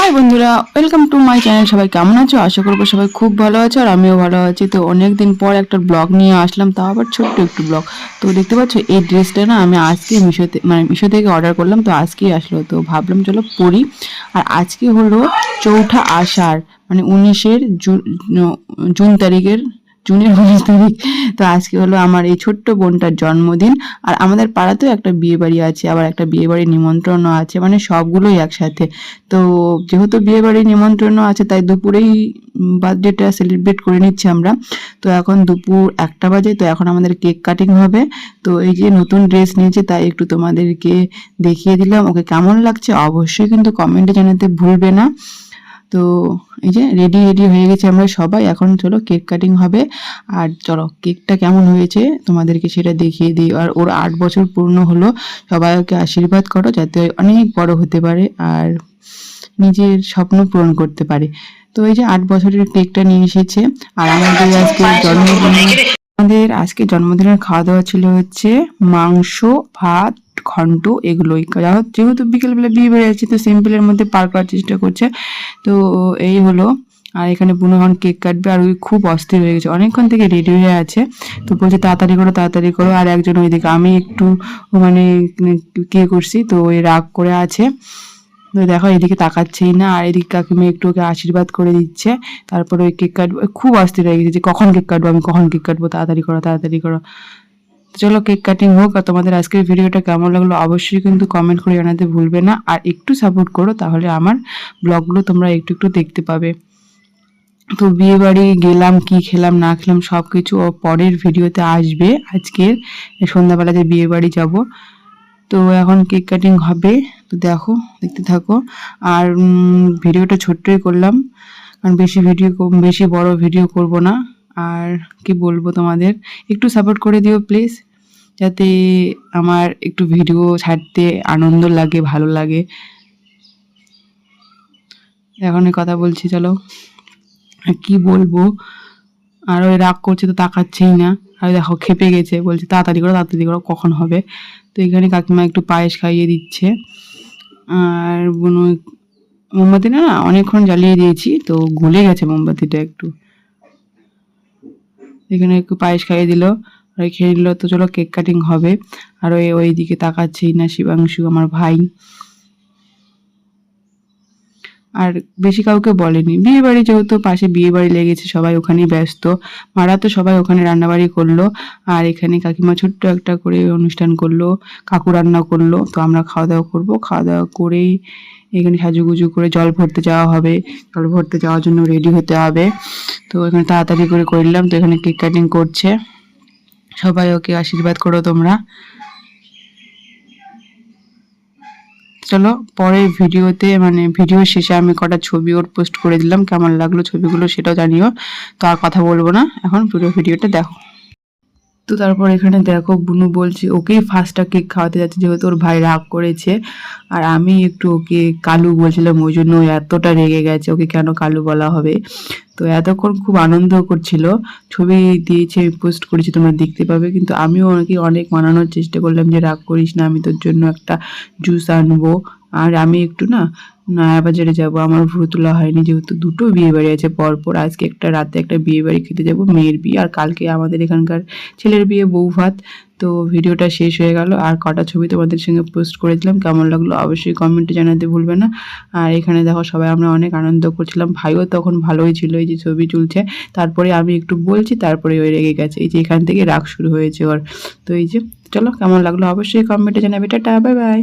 High বন্ধুরা welcome to my channel সবাই কেমন আছো? আশা করব সবাই খুব ভালো আছো আর আমিও ভালো আছি। তো অনেক দিন পর একটা ব্লগ নিয়ে আসলাম, তাও আবার ছোট্ট একটু ব্লগ। তো দেখতে পাচ্ছ, এই ড্রেসটা না আমি আজকে মিশোতে মানে মিশো থেকে অর্ডার করলাম, তো আজকেই আসলো। তো ভাবলাম, চলো পরি। আর আজকে হলো চৌঠা আষাঢ় মানে উনিশের জুন তারিখের জুনের উনিশ তারিখ। তো আজকে হলো আমার এই ছোট্ট বোনটার জন্মদিন। আর আমাদের পাড়াতেও একটা বিয়ে বাড়ি আছে, আবার একটা বিয়ে বাড়ির নিমন্ত্রণও আছে মানে সবগুলোই একসাথে। তো যেহেতু বিয়ে বাড়ির নিমন্ত্রণও আছে, তাই দুপুরেই বার্থডেটা সেলিব্রেট করে নিচ্ছি আমরা। তো এখন দুপুর একটা বাজে, তো এখন আমাদের কেক কাটিং হবে। তো এই যে নতুন ড্রেস নিয়েছি, তাই একটু তোমাদেরকে দেখিয়ে দিলাম। ওকে কেমন লাগছে অবশ্যই কিন্তু কমেন্টে জানাতে ভুলবে না। তো এই যে রেডি রেডি হয়ে গেছে আমরা সবাই। এখন চলো কেক কাটিং হবে। আর চলো কেকটা কেমন হয়েছে তোমাদেরকে সেটা দেখিয়ে দিই। আর ওর আট বছর পূর্ণ হলো। সবাইকে আশীর্বাদ করো যাতে অনেক বড় হতে পারে আর নিজের স্বপ্ন পূরণ করতে পারে। তো এই যে আট বছরের কেকটা নিয়ে এসেছে। আর আমাদের আজকে জন্মদিনে আমাদের আজকে জন্মদিনের খাওয়া দাওয়া ছিল হচ্ছে মাংস, ভাত, ঘন্ট এগুলোই। যেহেতু বিকেলবেলা বিয়ে বেড়ে তো সিম্পলের মধ্যে পার করার চেষ্টা করছে। তো এই হলো, আর এখানে বুনো এখন কেক কাটবে, আর ওই খুব অস্থির হয়ে গেছে। অনেকক্ষণ থেকে রেডি হয়ে আছে। তো বলছে, তাড়াতাড়ি করো তাড়াতাড়ি করো। আর একজন ওইদিকে, আমি একটু মানে কে করছি? তো ওই রাগ করে আছে। দেখো, এদিকে তাকাচ্ছেই না, আর এদিকে কাকিমা একটু ওকে আশীর্বাদ করে দিচ্ছে। তারপরে ওই কেক কাটবো, খুব অস্থির হয়ে গেছে যে কখন কেক কাটবো, আমি কখন কেক কাটবো, তাড়াতাড়ি করো তাড়াতাড়ি করো। চলো কেক কাটিং হোক, আর তোমাদের আজকের ভিডিওটা কেমন লাগল অবশ্যই কিন্তু কমেন্ট করে জানাতে ভুলবে না। আর একটু সাপোর্ট করো, তাহলে আমার ব্লগগুলো তোমরা একটু একটু দেখতে পাবে। তো বিয়ে বাড়ি গেলাম, কি খেলাম, না খেলাম সব কিছু পরের ভিডিওতে আসবে। আজকের সন্ধ্যাবেলা যে বিয়ে বাড়ি যাব। তো এখন কেক কাটিং হবে। তো দেখো, দেখতে থাকো। আর ভিডিওটা ছোট্টই করলাম, কারণ বেশি ভিডিও বেশি বড় ভিডিও করব না। আর কি বলব তোমাদের, একটু সাপোর্ট করে দিও প্লিজ যাতে আমার একটু ভিডিও ছাড়তে আনন্দ লাগে, ভালো লাগে। এখন কথা বলছি, চলো। কি বলব? আর ওই রাগ করছে তো তাকাচ্ছেই না। আর দেখো খেপে গেছে, বলছে তাড়াতাড়ি করো তাড়াতাড়ি করো, কখন হবে? তো এখানে কাকিমা একটু পায়েস খাইয়ে দিচ্ছে। আর বুনো মোমবাতি না অনেকক্ষণ জ্বালিয়ে দিয়েছি, তো গলে গেছে মোমবাতিটা একটু। এখানে একটু পায়েস খাইয়ে দিল, আর খেয়ে নিল, তো চলো কেক কাটিং হবে। আর ওই ওই দিকে তাকাচ্ছেই না শিবাংশু, আমার ভাই। আর বেশি কাউকে বলেনি। বিয়ে বাড়ি যেহেতু পাশে বিয়ে বাড়ি লেগেছে, সবাই ওখানেই ব্যস্ত। মারা তো সবাই ওখানে রান্নাবাড়ি করল। আর এখানে কাকিমা ছোট্ট একটা করে অনুষ্ঠান করল, কাকু রান্না করল। তো আমরা খাওয়া দাওয়া করব। খাওয়া দাওয়া করেই এখানে সাজুগুজু করে জল ভরতে যাওয়া হবে। জল ভরতে যাওয়ার জন্য রেডি হতে হবে। তো এখানে তাড়াতাড়ি করে করলাম তো এখানে কেক কাটিং করছে। সবাই ওকে আশীর্বাদ করো তোমরা। চলো পরের ভিডিওতে মানে ভিডিও শেষে আমি কটা ছবি ওর পোস্ট করে দিলাম। কেমন লাগল ছবিগুলো সেটাও জানিও। তো আর কথা বলব না। এখন পুরো ভিডিওটা দেখো। তো তারপর এখানে দেখো, বুনু বলছে ওকেই ফার্স্টটা কেক খাওয়াতে যাচ্ছে, যেহেতু ওর ভাই রাগ করেছে। আর আমি একটু ওকে কালু বলছিলাম, ওই জন্য এতটা রেগে গেছে। ওকে কেন কালু বলা হবে? তো এতক্ষণ খুব আনন্দ করছিল। ছবি দিয়েছে, আমি পোস্ট করেছি, তোমরা দেখতে পাবে। কিন্তু আমিও ওনাকে অনেক মানানোর চেষ্টা করলাম যে, রাগ করিস না, আমি তোর জন্য একটা জুস আনব। আর আমি একটু না নয়া বাজারে যাব, আমার ভুরু তোলা হয়নি, যেহেতু দুটো বিয়ে বাড়ি আছে। পরপর আজকে একটা, রাতে একটা বিয়ে বাড়ি খেতে যাব, মেয়ের বিয়ে। আর কালকে আমাদের এখানকার ছেলের বিয়ে বউ ভাত তো ভিডিওটা শেষ হয়ে গেল। আর কটা ছবি তোমাদের সঙ্গে পোস্ট করেছিলাম, কেমন লাগল অবশ্যই কমেন্টে জানাতে ভুলবে না। আর এখানে দেখো সবাই, আমরা অনেক আনন্দ করছিলাম। ভাইও তখন ভালোই ছিল এই যে ছবি তুলছে। তারপরে আমি একটু বলছি, তারপরে ওই রেগে গেছে। এই যে এখান থেকে রাগ শুরু হয়েছে ওর। তো এই যে, চলো কেমন লাগল অবশ্যই কমেন্টে জানাবে। Tata bye bye